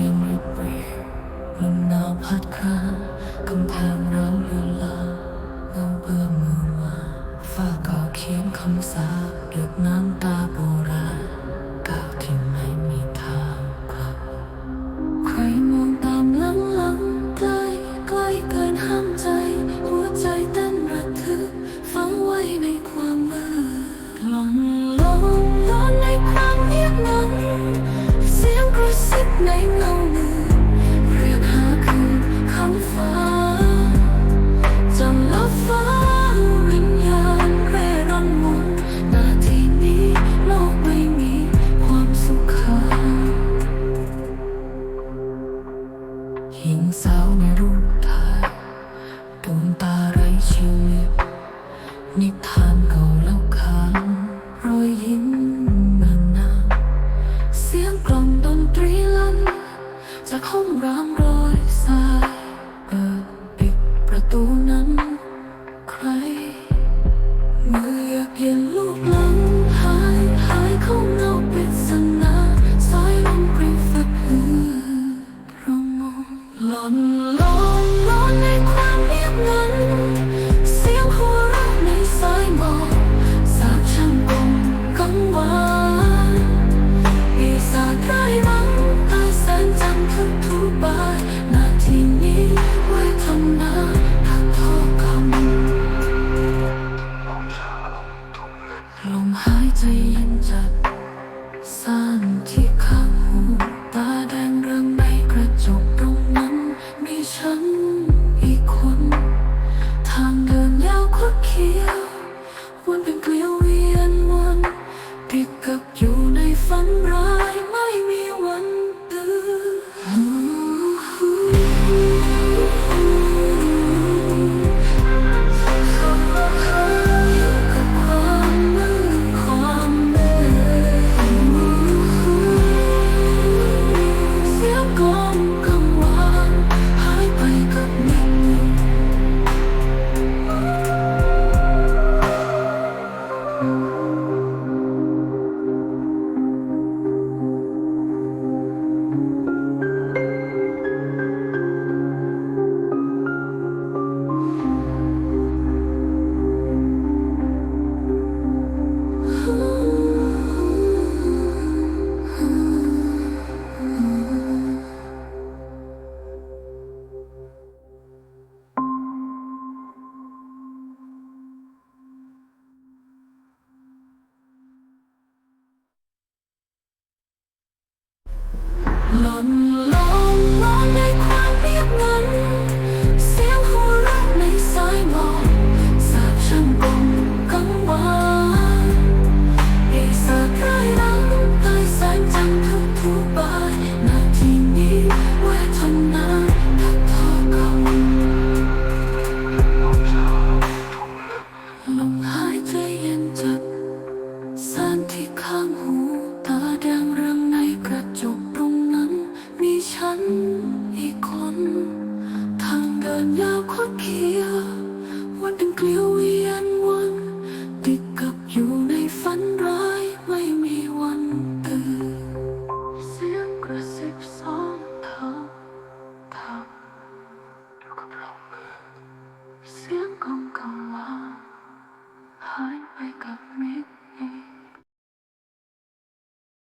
เพียงรูปเปลี่ยนลหนาวพัดคากำแพง natutunan come come